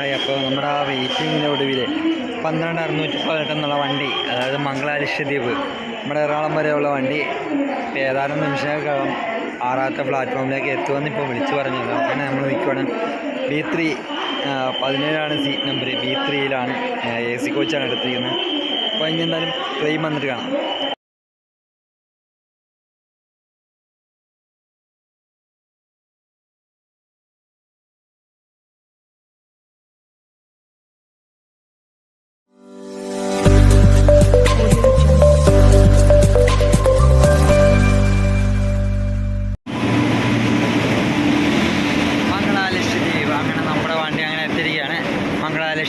ആയി. അപ്പോൾ നമ്മുടെ ആ വെയിറ്റിങ്ങിന്റെ ഒടുവിൽ പന്ത്രണ്ട് അറുന്നൂറ്റി പതിനെട്ട് എന്നുള്ള വണ്ടി അതായത് മംഗളാരിഷ്യദ്വീപ് നമ്മുടെ എറണാകുളം വരെയുള്ള വണ്ടി ഏതാനും നിമിഷങ്ങൾക്കകം ആറാമത്തെ പ്ലാറ്റ്ഫോമിലേക്ക് എത്തുമെന്ന് ഇപ്പോൾ വിളിച്ചു പറഞ്ഞല്ലോ അങ്ങനെ നമ്മൾ നിൽക്കുകയാണ് ബി ത്രീ പതിനേഴാണ് സീറ്റ് നമ്പർ ബി ത്രീയിലാണ് എ സി കോച്ചാണ് എടുത്തിരിക്കുന്നത്. അപ്പോൾ ഇനി എന്തായാലും ട്രെയിൻ വന്നിട്ട് കാണാം.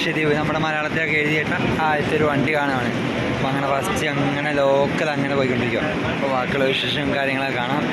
ലക്ഷദ്വീപ് നമ്മുടെ മലയാളത്തിലൊക്കെ എഴുതിയിട്ട ആദ്യത്തെ ഒരു വണ്ടി കാണുകയാണ്. അപ്പോൾ അങ്ങനെ ഫസ്റ്റ് അങ്ങനെ ലോക്കൽ അങ്ങനെ പോയിക്കൊണ്ടിരിക്കുക അപ്പോൾ ബാക്കിയുള്ള വിശേഷം കാര്യങ്ങളൊക്കെ കാണാം.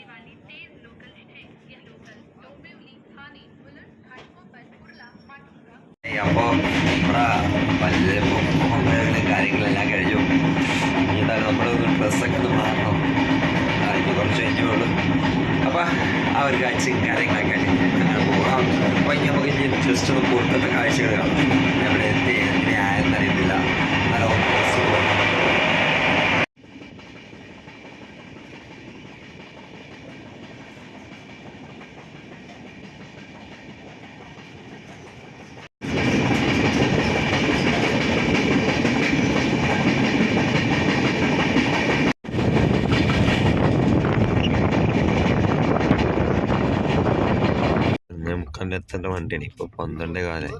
टर्मिनस जाने वाली तेज लोकल है यह लोकल डोंबिवली ठाणे मुलुंड घाटकोपर कुर्ला माटुंगा അപ്പോൾ നമ്മുടെ പല്ലും മുഖങ്ങളും കാര്യങ്ങളെല്ലാം കഴിഞ്ഞു ഇനി എന്തായാലും നമ്മളൊന്ന് ഡ്രസ്സൊക്കെ ഒന്ന് മാറണം ആ, ഇനി കുറച്ച് കഴിഞ്ഞേ ഉള്ളൂ അപ്പോൾ ആ ഒരു കാഴ്ചയും കാര്യങ്ങളൊക്കെ അങ്ങനെ പോകാം അപ്പോൾ ഇനി നമുക്ക് ഇനി ജസ്റ്റ് ഒന്ന് പുറത്തത്തെ കാഴ്ചകൾ കാണാം എവിടെ എത്തി എങ്ങനെയായെന്ന് നമുക്കെത്തേണ്ട വണ്ടിയാണ്. ഇപ്പോൾ പന്ത്രണ്ട് കാലായി.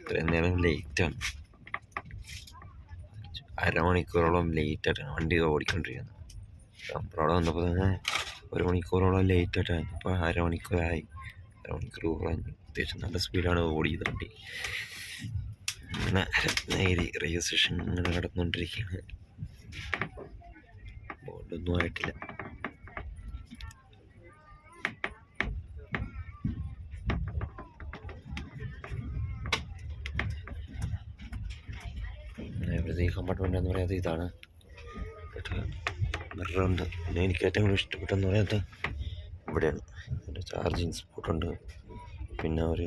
ഇത്രയും നേരം ലേറ്റ് ലേറ്റാണ് അരമണിക്കൂറോളം ലേറ്റായിട്ടാണ് വണ്ടി ഓടിക്കൊണ്ടിരിക്കുന്നത് അവിടെ വന്നപ്പോൾ തന്നെ ഒരു മണിക്കൂറോളം ലേറ്റായിട്ടാണ് ഇപ്പോൾ അരമണിക്കൂറായി. അരമണിക്കൂർ കുറഞ്ഞു അത്യാവശ്യം നല്ല സ്പീഡാണ് ഓടിയത് വണ്ടി. അങ്ങനെ റെയിൽവേ സ്റ്റേഷൻ ഇങ്ങനെ കിടന്നുകൊണ്ടിരിക്കുകയാണ് ബോർഡൊന്നും ആയിട്ടില്ല. ഇവിടുത്തെ ഈ കമ്പാർട്ട്മെന്റ് എന്ന് പറയുന്നത് ഇതാണ്. മിററുണ്ട് പിന്നെ എനിക്ക് ഏറ്റവും കൂടുതൽ ഇഷ്ടപ്പെട്ടെന്ന് പറയുന്നത് ഇവിടെയാണ്. ഒരു ചാർജിങ് സ്പോട്ടുണ്ട് പിന്നെ ഒരു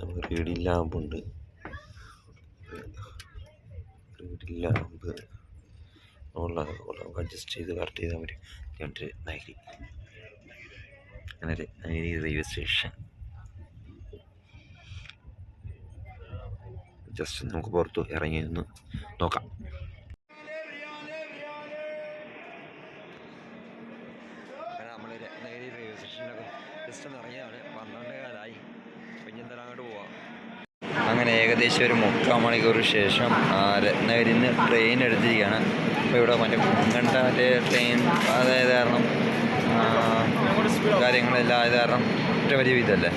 നമുക്ക് റീഡിങ് ലാമ്പുണ്ട് റീഡിങ് ലാമ്പ് അഡ്ജസ്റ്റ് ചെയ്ത് കറക്റ്റ് ചെയ്താൽ മതി. രണ്ട് നൈരി അങ്ങനെ നൈരി റെയിൽവേ സ്റ്റേഷൻ ജസ്റ്റ് നമുക്ക് പുറത്ത് ഇറങ്ങി നിന്ന് നോക്കാം നമ്മൾ രത്നഗിരി റെയിൽവേ സ്റ്റേഷനിലൊക്കെ ജസ്റ്റ് ഒന്ന് ഇറങ്ങിയാണ് പന്ത്രണ്ടേ കാലായി പിന്നെ എന്തായാലും അങ്ങോട്ട് പോവാം അങ്ങനെ ഏകദേശം ഒരു മുക്കാൽ മണിക്കൂർ ശേഷം ആ, രത്നഗിരിയിൽ നിന്ന് ട്രെയിൻ എടുത്തിരിക്കുകയാണ് അപ്പോൾ ഇവിടെ മറ്റേ കുങ്കണ്ട മറ്റേ ട്രെയിൻ അതായത് കാരണം കാര്യങ്ങളെല്ലാം ആയത് കാരണം ഒറ്റ വലിയ ഇതല്ലേ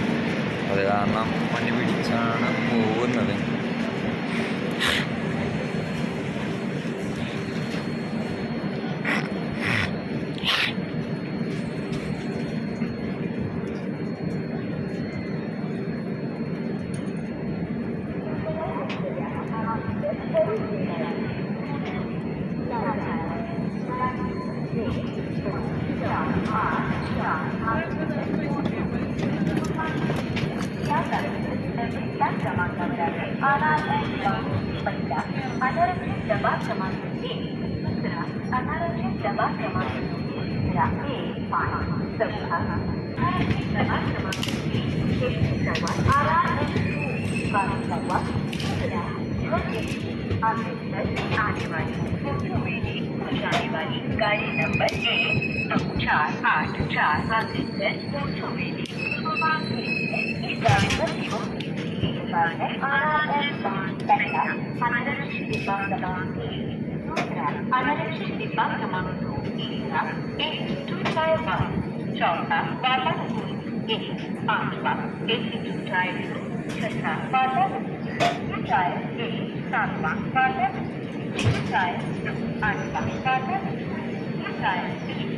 അത് കാരണം വണ്ടി പിടിച്ചാണ് പോകുന്നത് अनारक्षित डबा क्रमांक एक दुसरा अनारक्षित डबा क्रमांक तिसरा एक पाच चौथा अनारक्षित डबा क्रमांक तीन çağ artı çağ adresi Kurtulay'ın Kurbanlı'yı İzler'de yol İzler'de Aradan Mesela Analojik bir bankadan Analojik bir bankadan İzler Enstitüler var Çalta Varlar Geçiş Anla Enstitüler Çata Varlar Mücahit Geçiş Sanma Varlar Mücahit Anla Varlar Mücahit Geçiş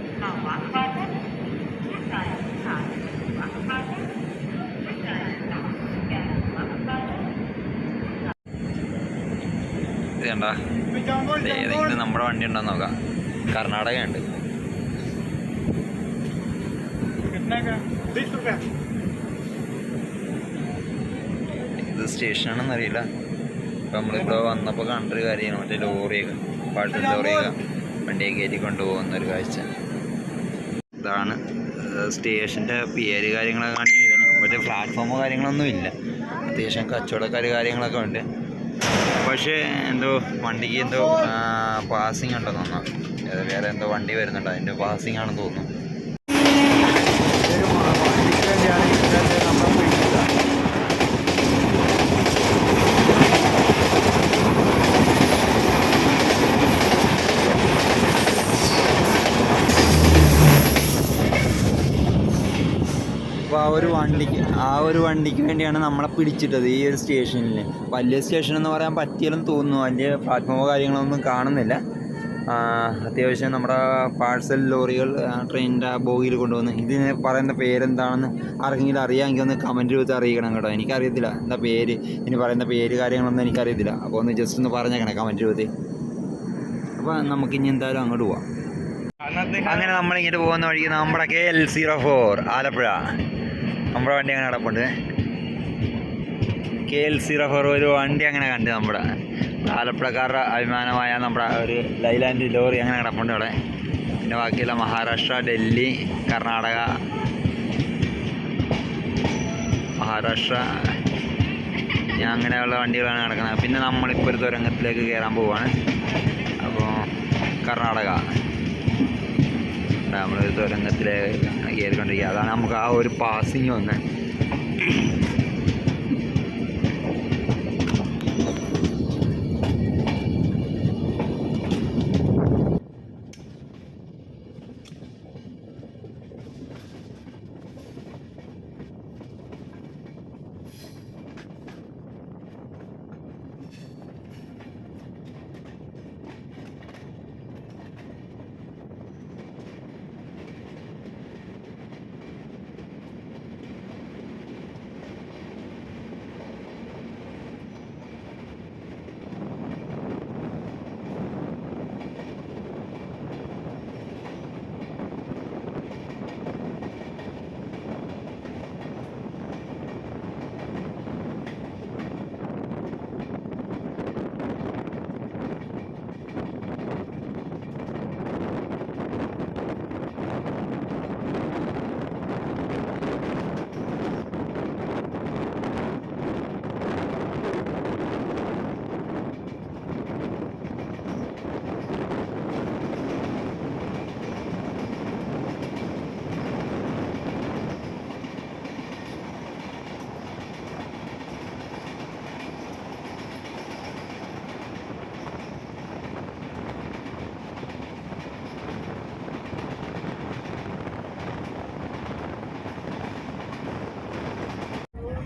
ഏതെങ്കിലും നമ്മുടെ വണ്ടി ഉണ്ടോ നോക്കാം. കർണാടക ഉണ്ട് ഇത് സ്റ്റേഷനാണെന്ന് അറിയില്ല. ഇപ്പൊ നമ്മളിപ്പോ വന്നപ്പോ കണ്ടൊരു കാര്യമാണ്. മറ്റേ ലോറിയൊക്കെ പാട്ട് ലോറിയൊക്കെ വണ്ടിയൊക്കെ കയറ്റി കൊണ്ടുപോകുന്ന ഒരു കാഴ്ച. ഇതാണ്. സ്റ്റേഷന്റെ പേര് കാര്യങ്ങളൊക്കെ കാണിക്കുന്നത് ഇതാണ് മറ്റേ പ്ലാറ്റ്ഫോമോ കാര്യങ്ങളൊന്നും ഇല്ല. അത്യാവശ്യം കച്ചവടക്കാർ കാര്യങ്ങളൊക്കെ ഉണ്ട്. പക്ഷേ എന്തോ വണ്ടിക്ക് എന്തോ പാസിങ് ഉണ്ടെന്ന് തോന്നുന്നു. വേറെ എന്തോ വണ്ടി വരുന്നുണ്ട്. അതിന്റെ പാസിങ് ആണെന്ന് തോന്നുന്നു ഒരു വണ്ടിക്ക് വേണ്ടിയാണ് ഇന്നത്തെ നമ്മൾ പിടിച്ചത് അപ്പോൾ ആ ഒരു വണ്ടിക്ക് ആ ഒരു വണ്ടിക്ക് വേണ്ടിയാണ് നമ്മളെ പിടിച്ചിട്ടത് ഈ ഒരു സ്റ്റേഷനിൽ വലിയ സ്റ്റേഷൻ എന്ന് പറയാൻ പറ്റിയാലും തോന്നുന്നു. വലിയ പ്ലാറ്റ്ഫോമോ കാര്യങ്ങളൊന്നും കാണുന്നില്ല. അത്യാവശ്യം നമ്മുടെ പാഴ്സൽ ലോറികൾ ട്രെയിനിന്റെ ബോഗിയിൽ കൊണ്ടുവന്ന്. ഇതിന് പറയുന്ന പേരെന്താണെന്ന് ആർക്കെങ്കിലും അറിയാമെങ്കിൽ ഒന്ന് കമന്റ് രൂപത്തിൽ അറിയിക്കണം കേട്ടോ. എനിക്കറിയത്തില്ല എന്താ പേര്. ഇനി പറയുന്ന പേര് കാര്യങ്ങളൊന്നും എനിക്കറിയത്തില്ല. അപ്പോൾ ഒന്ന് ജസ്റ്റ് ഒന്ന് പറഞ്ഞേക്കണേ കമന്റ് രൂപത്തിൽ അപ്പോൾ നമുക്കിനി എന്തായാലും അങ്ങോട്ട് പോവാം. അങ്ങനെ നമ്മളിങ്ങോട്ട് പോകുന്ന വഴിക്ക് നമ്മുടെ K L zero four Alappuzha. നമ്മുടെ വണ്ടി അങ്ങനെ കിടപ്പുണ്ട് കെ എൽ സീറോ ഫോർ ഒരു വണ്ടി അങ്ങനെ കണ്ട് നമ്മുടെ ആലപ്പുഴക്കാരുടെ അഭിമാനമായ നമ്മുടെ ഒരു ലൈലാൻഡ് ലോറി അങ്ങനെ കിടപ്പുണ്ട് അവിടെ പിന്നെ ബാക്കിയുള്ള മഹാരാഷ്ട്ര ഡൽഹി കർണാടക മഹാരാഷ്ട്ര അങ്ങനെയുള്ള വണ്ടികളാണ് കിടക്കുന്നത്. പിന്നെ നമ്മളിപ്പോൾ ഒരു തുരങ്കത്തിലേക്ക് കയറാൻ പോവുകയാണ് അപ്പോൾ കർണാടക. നമ്മൾ തുരങ്കത്തിലേക്ക് കയറിക്കൊണ്ടിരിക്കുക. അതാണ് നമുക്ക് ആ ഒരു പാസിങ് വന്ന്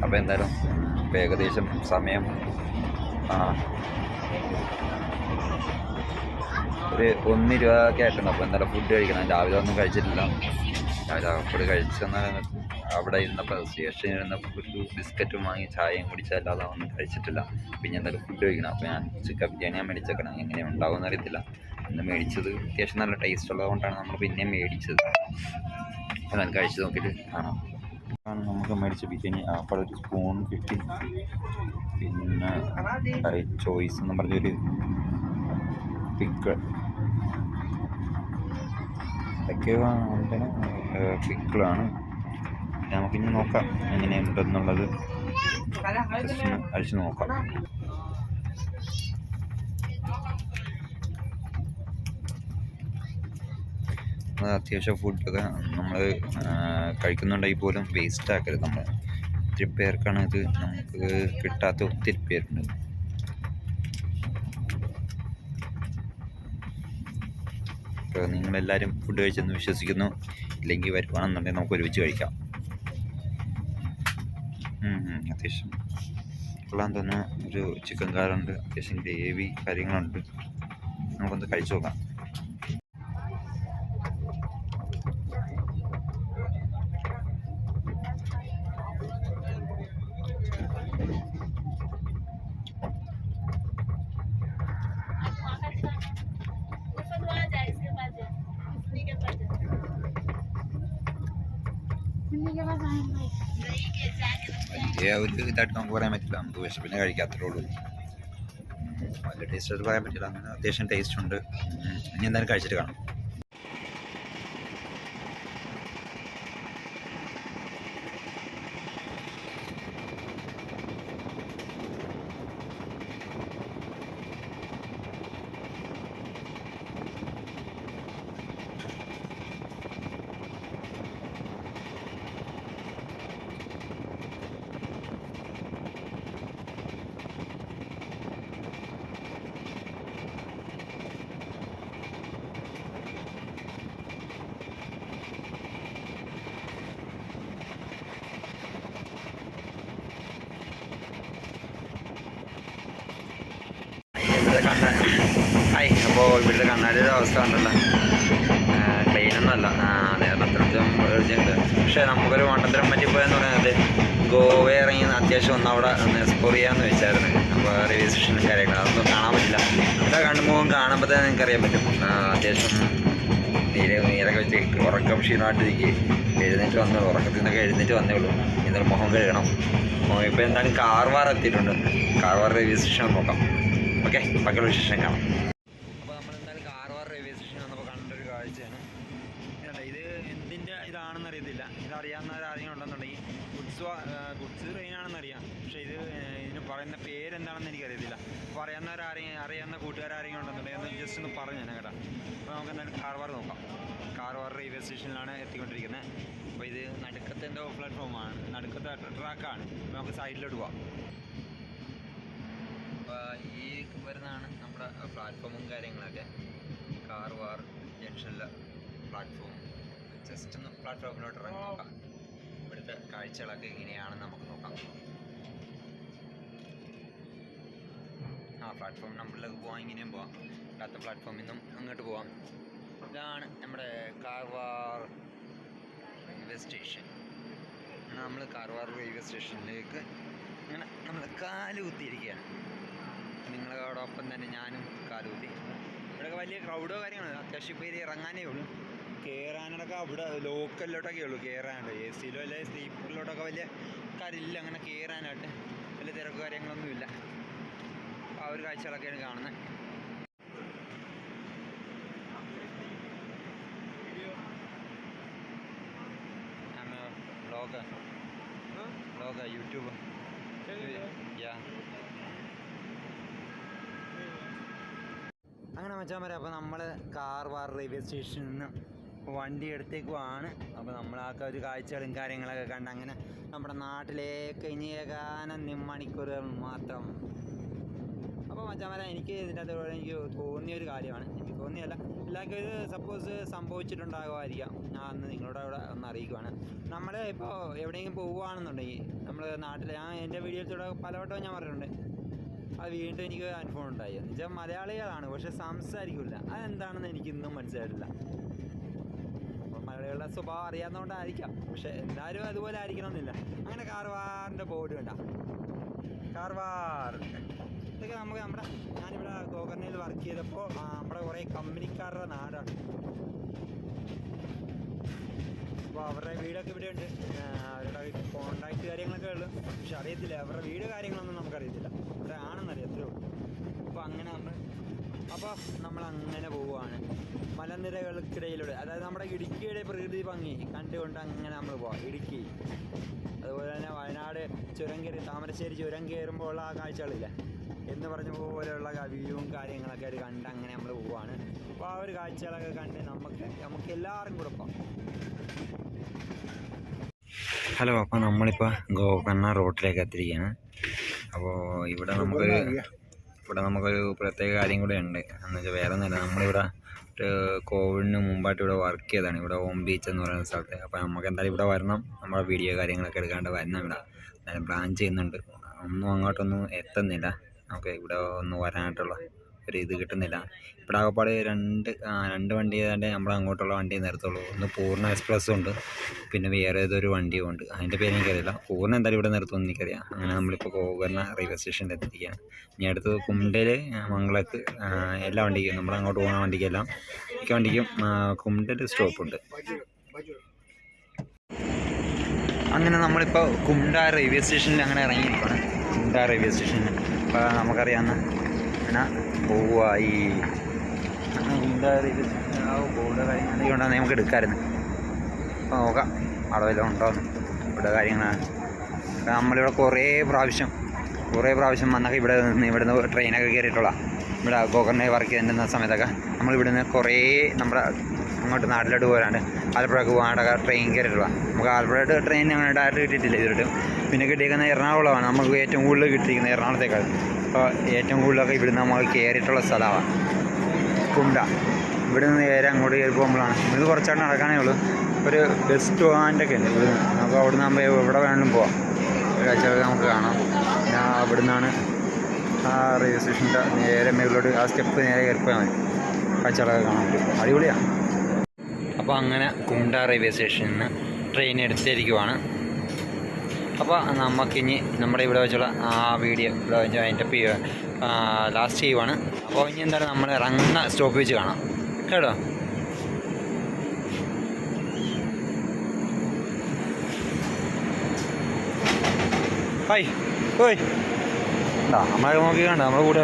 അപ്പോൾ എന്തായാലും ഇപ്പോൾ ഏകദേശം സമയം. ഒരു ഒന്ന് ഇരുപതൊക്കെ ആയിട്ടുണ്ട്. അപ്പോൾ എന്തായാലും ഫുഡ് കഴിക്കണം. രാവിലെ ഒന്നും കഴിച്ചിട്ടില്ല. രാവിലെ ഫുഡ് കഴിച്ചെന്നാൽ അവിടെ ഇരുന്നപ്പോൾ സ്റ്റേഷനിൽ ഇരുന്നപ്പോൾ ഒരു ബിസ്ക്കറ്റും വാങ്ങി ചായയും കുടിച്ചല്ലാതെ ഒന്നും കഴിച്ചിട്ടില്ല. പിന്നെ എന്തായാലും ഫുഡ് കഴിക്കണം. അപ്പോൾ ഞാൻ ചിക്കൻ ബിരിയാണി ഞാൻ മേടിച്ചേക്കണം. എങ്ങനെ ഉണ്ടാവും അറിയത്തില്ല. ഇന്ന് മേടിച്ചത് അത്യാവശ്യം നല്ല ടേസ്റ്റ് ഉള്ളതുകൊണ്ടാണ് നമ്മൾ പിന്നെയും മേടിച്ചത്. ഞാൻ കഴിച്ച് നോക്കിയിട്ട് കാണാം. ആണ് നമുക്ക് മേടിച്ച ബിരിയാണി. അപ്പോൾ ഒരു സ്പൂൺ കിട്ടി. പിന്നെ ചോയ്സ് എന്ന് പറഞ്ഞൊരു പിക്കിൾ ഇതൊക്കെ പിക്കിളാണ് നമുക്കിനി നോക്കാം എങ്ങനെയുണ്ടെന്നുള്ളത്. അഴിച്ചു നോക്കാം. അത് അത്യാവശ്യം ഫുഡൊക്കെ നമ്മൾ കഴിക്കുന്നുണ്ടെങ്കിൽ പോലും വേസ്റ്റ് ആക്കരുത് നമ്മൾ ഒത്തിരി പേർക്കാണ് ഇത് നമുക്ക് കിട്ടാത്ത ഒത്തിരി പേരുണ്ട്. നിങ്ങളെല്ലാവരും ഫുഡ് കഴിച്ചെന്ന് വിശ്വസിക്കുന്നു. ഇല്ലെങ്കിൽ വരുവാണെന്നുണ്ടെങ്കിൽ നമുക്ക് ഒരുമിച്ച് കഴിക്കാം. അത്യാവശ്യം കൊള്ളാൻ തന്നെ ഒരു ചിക്കൻ കാറുണ്ട് അത്യാവശ്യം ഗ്രേവി കാര്യങ്ങളുണ്ട്. നമുക്കൊന്ന് കഴിച്ചു നോക്കാം. വലിയ ഒരു ഇതായിട്ട് നമുക്ക് പറയാൻ പറ്റില്ല. നമുക്ക് വിശപ്പിനെ കഴിക്കാത്തേ ഉള്ളൂ. നല്ല ടേസ്റ്റ് പറയാൻ പറ്റില്ല. അങ്ങനെ അത്യാവശ്യം ടേസ്റ്റ് ഉണ്ട്. ഇനി എന്തായാലും കഴിച്ചിട്ട് കാണാം ഇവിടുത്തെ കണ്ണ ഹായ് അപ്പോൾ ഇവിടുത്തെ കണ്ണാടിയുടെ അവസ്ഥ കണ്ടല്ലോ. അതെ പത്തനംതിട്ട ഉണ്ട് പക്ഷേ നമുക്കൊരു മണ്ടത്തരം പറ്റിപ്പോയെന്ന് പറയുന്നത് ഗോവ ഇറങ്ങി അത്യാവശ്യം ഒന്ന് അവിടെ എക്സ്പ്ലോർ ചെയ്യാമെന്ന് വെച്ചായിരുന്നു അപ്പോൾ റെയിൽവേ സ്റ്റേഷനും കാര്യങ്ങൾ അതൊന്നും കാണാൻ പറ്റില്ല. ഇവിടെ കണ്ടുമുഖം കാണുമ്പോൾ തന്നെ നിങ്ങൾക്ക് അറിയാൻ പറ്റും അത്യാവശ്യം നീര നീരൊക്കെ വെച്ച് ഉറക്കം ക്ഷീണമായിട്ടിരിക്കും എഴുന്നേറ്റ് വന്നേ ഉറക്കത്തിൽ നിന്നൊക്കെ എഴുന്നേറ്റ് വന്നേ ഉള്ളൂ. ഇന്നലെ മുഖം കഴുകണം. ഇപ്പോൾ എന്തായാലും കാർവാർ എത്തിയിട്ടുണ്ട്. കാർവാർ റെയിൽവേ സ്റ്റേഷൻ നോക്കാം. ഓക്കെ ബാക്കിയുള്ള വിശേഷം കാണാം. വന്നപ്പോൾ കണ്ടൊരു കാഴ്ചയാണ്. അല്ല ഇത് എന്തിന്റെ ഇതാണെന്ന് അറിയത്തില്ല അറിയാവുന്ന ആരെങ്കിലും ഉണ്ടെന്നുണ്ടെങ്കിൽ ഗുഡ്സ് ഗുഡ്സ് ട്രെയിനാണെന്ന് അറിയാം പക്ഷേ ഇത് ഇതിന് പറയുന്ന പേരെന്താണെന്ന് എനിക്കറിയത്തില്ല. അപ്പോൾ അറിയാവുന്നവർ അറിയാവുന്ന കൂട്ടുകാരെങ്കിലും ഉണ്ടെന്നുണ്ടെങ്കിൽ ഒന്ന് ജസ്റ്റ് ഒന്ന് പറഞ്ഞു തന്നെ കേട്ടോ. അപ്പോൾ നമുക്ക് എന്തായാലും കാർവാർ നോക്കാം. കാർവാർ റെയിൽവേ സ്റ്റേഷനിലാണ് എത്തിക്കൊണ്ടിരിക്കുന്നത്. അപ്പോൾ ഇത് നടുക്കത്തെ എന്തോ പ്ലാറ്റ്ഫോമാണ് നടുക്കത്തെ ട്രാക്കാണ് അപ്പോൾ നമുക്ക് സൈഡിലോട്ട് പോവാം. അപ്പോൾ ഈ വരുന്നതാണ് നമ്മുടെ പ്ലാറ്റ്ഫോമും കാര്യങ്ങളൊക്കെ. കാർവാർ ജംഗ്ഷനിലെ പ്ലാറ്റ്ഫോം ജസ്റ്റ് ഒന്ന് പ്ലാറ്റ്ഫോമിലോട്ട് ഇറങ്ങി നോക്കാം. ഇവിടുത്തെ കാഴ്ചകളൊക്കെ എങ്ങനെയാണെന്ന് നമുക്ക് നോക്കാം. ആ പ്ലാറ്റ്ഫോം നമ്പറിലേക്ക് പോവാം. ഇങ്ങനെയും പോവാം. അടുത്ത പ്ലാറ്റ്ഫോമിൽ നിന്നും അങ്ങോട്ട് പോവാം. ഇതാണ് നമ്മുടെ കാർവാർ റെയിൽവേ സ്റ്റേഷൻ നമ്മൾ കാർവാർ റെയിൽവേ സ്റ്റേഷനിലേക്ക് ഇങ്ങനെ നമ്മൾ കാൽ കുത്തിയിരിക്കുകയാണ്. നിങ്ങളോടൊപ്പം തന്നെ ഞാനും കാലുകുത്തി ഇവിടെയൊക്കെ വലിയ ക്രൗഡോ കാര്യങ്ങളാണ് അത്യാവശ്യം പേര് ഇറങ്ങാനേ ഉള്ളൂ. കയറാനൊക്കെ അവിടെ ലോക്കലിലോട്ടൊക്കെ ഉള്ളൂ കയറാനുണ്ട് എ സിയിലോ അല്ലെ സ്ലീപ്പറിലോട്ടൊക്കെ വലിയ കാര്യമില്ല അങ്ങനെ കയറാനായിട്ട് വലിയ തിരക്ക് കാര്യങ്ങളൊന്നുമില്ല ആ ഒരു കാഴ്ചകളൊക്കെയാണ് കാണുന്നത് ബ്ലോഗ്. Blog YouTube. അങ്ങനെ മച്ചാൻ പറയാം അപ്പോൾ നമ്മൾ കാർവാർ റെയിൽവേ സ്റ്റേഷനിൽ നിന്ന് വണ്ടി എടുത്തേക്കുവാണ് അപ്പോൾ നമ്മളാക്ക ഒരു കാഴ്ചകളും കാര്യങ്ങളൊക്കെ കണ്ട് അങ്ങനെ നമ്മുടെ നാട്ടിലേക്ക് ഇനി ഏകാനം നിമ്മണിക്കൂറുകൾ മാത്രം. അപ്പോൾ മച്ചാൻ എനിക്ക് ഇതിന്റെ അകത്ത് എനിക്ക് തോന്നിയ ഒരു കാര്യമാണ്. എനിക്ക് തോന്നിയല്ല എല്ലാവർക്കും ഇത് സപ്പോസ് സംഭവിച്ചിട്ടുണ്ടാകുമായിരിക്കാം. ഞാൻ അന്ന് നിങ്ങളോട് അവിടെ ഒന്ന് അറിയിക്കുവാണ്. നമ്മൾ ഇപ്പോൾ എവിടെയെങ്കിലും പോവുകയാണെന്നുണ്ടെങ്കിൽ നമ്മൾ നാട്ടിൽ ഞാൻ എന്റെ വീഡിയോയിലൂടെ പലവട്ടവും ഞാൻ പറഞ്ഞിട്ടുണ്ട്. അത് വീണ്ടും എനിക്ക് അനുഭവം ഉണ്ടായി എന്ന് വെച്ചാൽ മലയാളികളാണ് പക്ഷെ സംസാരിക്കില്ല അതെന്താണെന്ന് എനിക്ക് ഇന്നും മനസ്സിലായിട്ടില്ല. അപ്പോൾ മലയാളികളുടെ സ്വഭാവം അറിയാവുന്നതുകൊണ്ടായിരിക്കാം. പക്ഷെ എല്ലാവരും അതുപോലെ ആയിരിക്കണമെന്നില്ല. അങ്ങനെ കാർവാറിന്റെ ബോർഡ് കണ്ട. കാർവാർ. ഇതൊക്കെ നമുക്ക് നമ്മുടെ ഞാനിവിടെ ഗോകർണയിൽ വർക്ക് ചെയ്തപ്പോൾ നമ്മുടെ കുറേ കമ്പനിക്കാരുടെ നാടാണ്. അപ്പോൾ അവരുടെ വീടൊക്കെ ഇവിടെ ഉണ്ട് അവരുടെ കോണ്ടാക്ട് കാര്യങ്ങളൊക്കെ ഉള്ളു. പക്ഷെ അറിയത്തില്ല അവരുടെ വീട് കാര്യങ്ങളൊന്നും നമുക്കറിയത്തില്ല. ആണെന്നറിയാം അത്രേ ഉള്ളൂ. അപ്പോൾ അങ്ങനെ നമ്മൾ അപ്പോൾ നമ്മൾ അങ്ങനെ പോവുകയാണ് മലനിരകൾക്കിടയിലൂടെ അതായത് നമ്മുടെ ഇടുക്കിയുടെ പ്രകൃതി ഭംഗി കണ്ടുകൊണ്ട് അങ്ങനെ നമ്മൾ പോവാം ഇടുക്കി. അതുപോലെ തന്നെ വയനാട് ചുരം കയറി താമരശ്ശേരി ചുരം കയറുമ്പോൾ ഉള്ള ആ കാഴ്ചകളില്ല. എന്ന് പറഞ്ഞ പോലെയുള്ള കവിയും കാര്യങ്ങളൊക്കെ അവർ കണ്ട് അങ്ങനെ നമ്മൾ പോവുകയാണ് അപ്പോൾ ആ ഒരു കാഴ്ചകളൊക്കെ കണ്ട് നമുക്ക് നമുക്ക് എല്ലാവരും കൂടെ പോകാം ഹലോ അപ്പോൾ നമ്മളിപ്പോൾ ഗോകർണ റോട്ടിലേക്ക് എത്തിയിരിക്കുകയാണ്. അപ്പോൾ ഇവിടെ നമുക്ക് ഇവിടെ നമുക്കൊരു പ്രത്യേക കാര്യം കൂടെ ഉണ്ട്. എന്ന് വെച്ചാൽ വേറെ ഒന്നുമില്ല. നമ്മളിവിടെ കോവിഡിന് മുമ്പായിട്ട് ഇവിടെ വർക്ക് ചെയ്തതാണ്. ഇവിടെ ഹോം ബീച്ച് എന്ന് പറയുന്ന സ്ഥലത്ത്. അപ്പോൾ നമുക്ക് എന്തായാലും ഇവിടെ വരണം. നമ്മുടെ വീഡിയോ കാര്യങ്ങളൊക്കെ എടുക്കാണ്ട് വരണം ഇവിടെ. എന്തായാലും പ്ലാൻ ചെയ്യുന്നുണ്ട്. ഒന്നും അങ്ങോട്ടൊന്നും എത്തുന്നില്ല. നമുക്ക് ഇവിടെ ഒന്ന് വരാനായിട്ടുള്ള ഒരു ഇത് കിട്ടുന്നില്ല. ഇവിടെ ആകപ്പാട് രണ്ട് രണ്ട് വണ്ടി ഏതാണ്ട് നമ്മൾ അങ്ങോട്ടുള്ള വണ്ടി നിർത്തുള്ളൂ. ഒന്ന് പൂർണ എക്സ്പ്രസ്സും ഉണ്ട്. പിന്നെ വേറെ ഏതൊരു വണ്ടിയും ഉണ്ട്. അതിന്റെ പേര് എനിക്കറിയില്ല. പൂർണ എന്തായാലും ഇവിടെ നിർത്തുമെന്ന് എനിക്കറിയാം. അങ്ങനെ നമ്മളിപ്പോൾ പോകുന്ന റെയിൽവേ സ്റ്റേഷനിൽ എത്തിയിരിക്കുകയാണ്. ഇനി അടുത്ത് കുണ്ടൽ മംഗളത്ത് എല്ലാ വണ്ടിക്കും നമ്മൾ അങ്ങോട്ട് പോകുന്ന വണ്ടിക്കെല്ലാം മിക്ക വണ്ടിക്കും കുണ്ടൽ സ്റ്റോപ്പുണ്ട്. അങ്ങനെ നമ്മളിപ്പോൾ കുണ്ട റെയിൽവേ സ്റ്റേഷനിൽ അങ്ങനെ ഇറങ്ങിയിരിക്കുകയാണ്. കുണ്ട റെയിൽവേ സ്റ്റേഷനിൽ. അപ്പോൾ നമുക്കറിയാവുന്ന അങ്ങനെ പോവായി സ്റ്റേഷൻ ആ ബോർഡ് കാര്യങ്ങളൊക്കെ ഉണ്ടെന്ന് നമുക്ക് എടുക്കാമായിരുന്നു. അപ്പോൾ നോക്കാം അവിടെ വല്ലതും ഉണ്ടോ ഇവിടെ കാര്യങ്ങളാണ്. നമ്മളിവിടെ കുറേ പ്രാവശ്യം കുറേ പ്രാവശ്യം വന്നൊക്കെ ഇവിടെ നിന്ന് ഇവിടെ നിന്ന് ട്രെയിനൊക്കെ കയറിയിട്ടുള്ള ഇവിടെ ഗോകർണ വർക്ക് ചെയ്യുന്ന സമയത്തൊക്കെ നമ്മൾ ഇവിടുന്ന് കുറേ നമ്മുടെ അങ്ങോട്ട് നാട്ടിലോട്ട് പോരാണ്ട് ആലപ്പുഴക്ക് പോകാണ്ടൊക്കെ ട്രെയിൻ കയറിയിട്ടുള്ള നമുക്ക് ആലപ്പുഴ ട്രെയിൻ അങ്ങനെ ഡയറക്റ്റ് കിട്ടിയിട്ടില്ല ഇതുവരെ പിന്നെ കിട്ടിയിരിക്കുന്ന എറണാകുളമാണ്. നമുക്ക് ഏറ്റവും കൂടുതൽ കിട്ടിയിരിക്കുന്നത് എറണാകുളത്തേക്കാൾ അപ്പോൾ ഏറ്റവും കൂടുതലൊക്കെ ഇവിടുന്ന് നമ്മൾ കയറിയിട്ടുള്ള സ്ഥലമാണ്. കുണ്ട. ഇവിടെ നിന്ന് നേരെ അങ്ങോട്ട് കയറി പോകുമ്പോഴാണ് ഇവിടുന്ന് കുറച്ചാണ് നടക്കാനേ ഉള്ളൂ. ഒരു ബസ് സ്റ്റാൻഡൊക്കെ ഉണ്ട് ഇവിടെ നമുക്ക് അവിടെ നിന്ന് നമ്മൾ എവിടെ വേണമെങ്കിലും പോവാം. കാഴ്ചകൾ നമുക്ക് കാണാം. പിന്നെ അവിടെ നിന്നാണ് ആ റെയിൽവേ സ്റ്റേഷന്റെ നേരെ മേളിലോട്ട് ആ സ്റ്റെപ്പ് നേരെ കയറിപ്പോയാൽ മതി. കാഴ്ചകളൊക്കെ കാണാൻ പറ്റും. അടിപൊളിയാണ്. അപ്പോൾ അങ്ങനെ കുണ്ട റെയിൽവേ സ്റ്റേഷനിൽ നിന്ന് ട്രെയിൻ എടുത്തിരിക്കുവാണ്. അപ്പോൾ നമുക്കിനി നമ്മുടെ ഇവിടെ വെച്ചുള്ള ആ വീഡിയോ ഇവിടെ വെച്ച് അതിന്റെ ലാസ്റ്റ് ചെയ്യുവാണ് അപ്പോൾ ഇനി എന്താണ് നമ്മൾ ഇറങ്ങുന്ന സ്റ്റോപ്പ് വെച്ച് കാണാം. കേട്ടോ? ഹായ്. ഓയ് എന്താ നമ്മളെ നോക്കി കണ്ട? നമ്മുടെ കൂടെ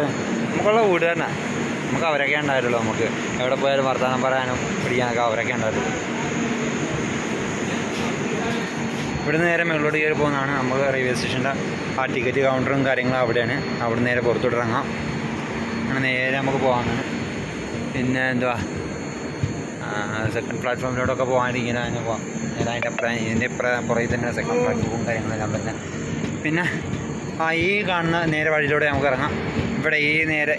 നമുക്കുള്ള കൂട്ടുകാരനാണ് നമുക്ക് അവരൊക്കെ ഉണ്ടായിട്ടുള്ളൂ നമുക്ക്. എവിടെ പോയാലും വർത്തമാനം പറയാനും പിടിക്കാനൊക്കെ അവരൊക്കെ ഉണ്ടായിട്ടുള്ളൂ ഇവിടുന്ന് നേരെ മുകളിലോട്ട് കയറി പോകുന്നതാണ്. നമുക്ക് റെയിൽവേ സ്റ്റേഷന്റെ ആ ടിക്കറ്റ് കൗണ്ടറും കാര്യങ്ങളും അവിടെയാണ്. അവിടെ നേരെ പുറത്തോട്ട് ഇറങ്ങാം. അങ്ങനെ നേരെ നമുക്ക് പോകാമെന്നാണ് പിന്നെ എന്തുവാ? സെക്കൻഡ് പ്ലാറ്റ്ഫോമിലോട്ടൊക്കെ പോകാനിരിക്കുന്ന തന്നെ പോകാം ഞാൻ അതിന്റെ അപ്പുറം ഇതിന്റെ ഇപ്പുറം പുറകിൽ തന്നെ സെക്കൻഡ് പ്ലാറ്റ്ഫോമും കാര്യങ്ങളെല്ലാം തന്നെ പിന്നെ ആ ഈ കാണുന്ന നേരെ വഴിയിലൂടെ നമുക്ക് ഇറങ്ങാം. ഇവിടെ ഈ നേരെ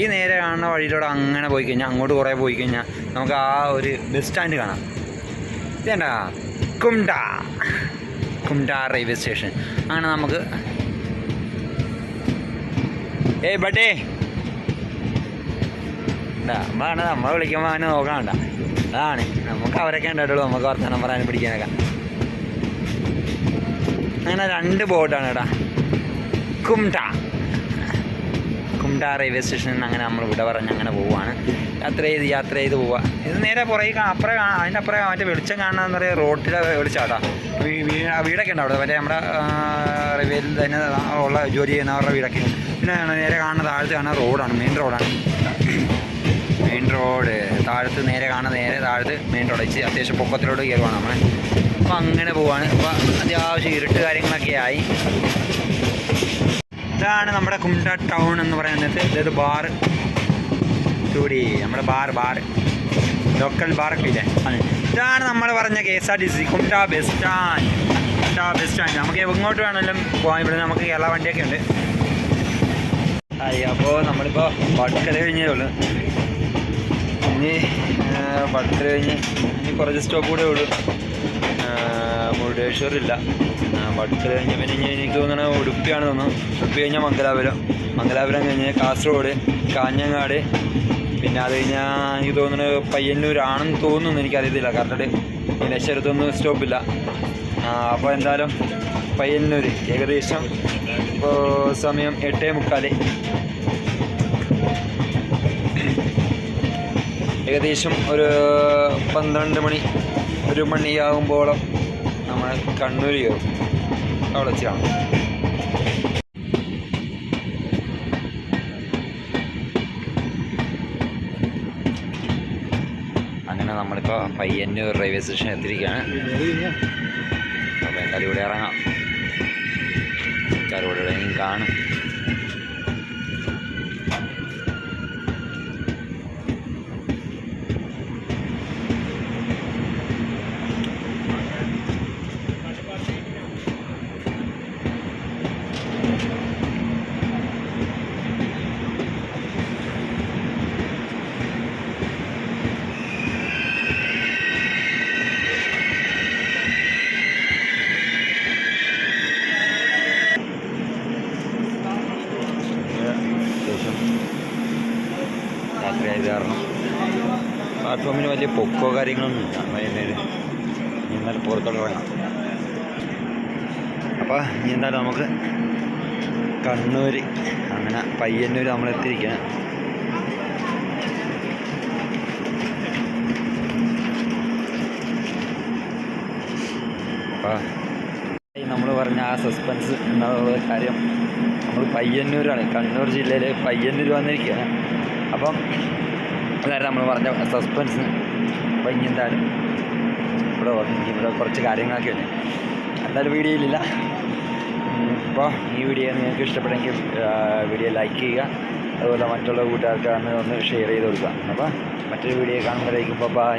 ഈ നേരെ കാണുന്ന വഴിയിലൂടെ അങ്ങനെ പോയി കഴിഞ്ഞാൽ അങ്ങോട്ട് കുറേ പോയി കഴിഞ്ഞാൽ നമുക്ക് ആ ഒരു ബസ് സ്റ്റാൻഡ് കാണാം. ഇതേണ്ട? കുംഡ. കുംഡ റെയിൽവേ സ്റ്റേഷൻ അങ്ങനെ നമുക്ക് ഏയ് ബട്ടേ അതാണ് നമ്മളെ വിളിക്കുമ്പോൾ അവനെ നോക്കാണ്ട അതാണ്. നമുക്ക് അവരൊക്കെ ഉണ്ടായിട്ടുള്ളൂ നമുക്ക് വർത്തമാനം പറയാനും പിടിക്കാനൊക്കെ. അങ്ങനെ രണ്ട് ബോട്ടാണ് കേട്ടാ. കുംഡ. കുംഡ റെയിൽവേ സ്റ്റേഷനിൽ നിന്ന് അങ്ങനെ നമ്മൾ ഇവിടെ പറഞ്ഞ് അങ്ങനെ പോവുകയാണ് യാത്ര ചെയ്ത് യാത്ര ചെയ്ത് പോവുക ഇത് നേരെ പുറകെ അപ്പുറം അതിന്റെ അപ്പുറം മറ്റേ വെളിച്ചം കാണാന്ന് പറയുക റോട്ടിലെ വെളിച്ചാട്ടാ വീടൊക്കെ ഉണ്ട് അവിടെ. മറ്റേ നമ്മുടെ റെയിൽവേയിൽ തന്നെ ഉള്ള ജോലി ചെയ്യുന്നവരുടെ വീടൊക്കെ പിന്നെ നേരെ കാണുന്ന താഴത്ത് കാണുന്ന റോഡാണ്. മെയിൻ റോഡാണ്. Main road. താഴത്ത് നേരെ കാണുന്ന നേരെ താഴത്ത് മെയിൻ റോഡ്. ഇച്ചിരി അത്യാവശ്യം പൊക്കത്തിലോട്ട് കയറുവാണ് നമ്മൾ അപ്പോൾ അങ്ങനെ പോവാണ്. അപ്പോൾ അത്യാവശ്യം ഇരുട്ട് കാര്യങ്ങളൊക്കെ ആയി. ഇതാണ് നമ്മുടെ കുണ്ട ടൗൺ എന്ന് പറയുന്നത്. ഇതൊരു ബാർ ചൂടി നമ്മുടെ ബാർ ബാർ. ലോക്കൽ ബാറൊക്കെ ഇല്ലേ ഇതാണ് നമ്മൾ പറഞ്ഞ K S R T C Kutta bus stand. Kutta bus stand. നമുക്ക് എങ്ങോട്ട് വേണമെങ്കിലും പോകാം ഇവിടെ നമുക്ക് കേരള വണ്ടിയൊക്കെ ഉണ്ട്. ആയി അപ്പോൾ നമ്മളിപ്പോൾ വടക്കര കഴിഞ്ഞേ ഉള്ളൂ. ഇനി വടക്കര കഴിഞ്ഞ് ഇനി കുറച്ച് സ്റ്റോപ്പ് കൂടെ ഉള്ളൂ. മുരുടേശ്വറില്ല വടക്കര കഴിഞ്ഞ് പിന്നെ ഇനി എനിക്ക് തോന്നണ ഉടുപ്പിയാണ് തോന്നുന്നു. ഉടുപ്പി കഴിഞ്ഞാൽ മംഗലാപുരം. മംഗലാപുരം കഴിഞ്ഞ് കാസർഗോഡ് കാഞ്ഞങ്ങാട് പിന്നെ അത് കഴിഞ്ഞാൽ എനിക്ക് തോന്നുന്നത് പയ്യന്നൂരാണെന്ന് തോന്നുന്നു എനിക്കറിയത്തില്ല. കറക്റ്റ് ലക്ഷരത്തൊന്നും സ്റ്റോപ്പില്ല. അപ്പോൾ എന്തായാലും പയ്യന്നൂർ ഏകദേശം ഇപ്പോൾ സമയം എട്ടേ മുക്കാൽ ഏകദേശം ഒരു പന്ത്രണ്ട് മണി ഒരു മണിയാകുമ്പോളം നമ്മൾ കണ്ണൂർ കയറും. അവിടെ കാണാം. നമ്മളിപ്പോൾ പയ്യന്നൂർ റെയിൽവേ സ്റ്റേഷൻ എത്തിയിരിക്കുകയാണ്. അപ്പോൾ എന്തായാലും ഇവിടെ ഇറങ്ങാം. ആൾക്കാർ ഇവിടെ കാണും. പൊക്കോ കാര്യങ്ങളൊന്നും ഇല്ല വൈകുന്നേരം ഇന്നലെ പുറത്തോട്ട് ഇറങ്ങാം അപ്പോൾ ഇനി എന്തായാലും നമുക്ക് കണ്ണൂർ അങ്ങനെ പയ്യന്നൂർ നമ്മളെത്തിയിരിക്കണം നമ്മൾ പറഞ്ഞ ആ സസ്പെൻസ് എന്നുള്ള കാര്യം നമ്മൾ പയ്യന്നൂരാണ്. കണ്ണൂർ ജില്ലയിലെ പയ്യന്നൂർ വന്നിരിക്കുകയാണ്. അപ്പം അതായത് നമ്മൾ പറഞ്ഞ സസ്പെൻസ് അപ്പം ഇനി എന്തായാലും ഇവിടെ ഇവിടെ കുറച്ച് കാര്യങ്ങളൊക്കെ ഉണ്ട്. എന്തായാലും ഇല്ല. അപ്പോൾ ഈ വീഡിയോ നിങ്ങൾക്ക് ഇഷ്ടപ്പെടുമെങ്കിൽ വീഡിയോ ലൈക്ക് ചെയ്യുക. അതുപോലെ മറ്റുള്ള കൂട്ടുകാർക്ക് ഒന്ന് ഷെയർ ചെയ്ത് കൊടുക്കുക. അപ്പോൾ മറ്റൊരു വീഡിയോ കാണുമ്പോഴേക്കും ബൈ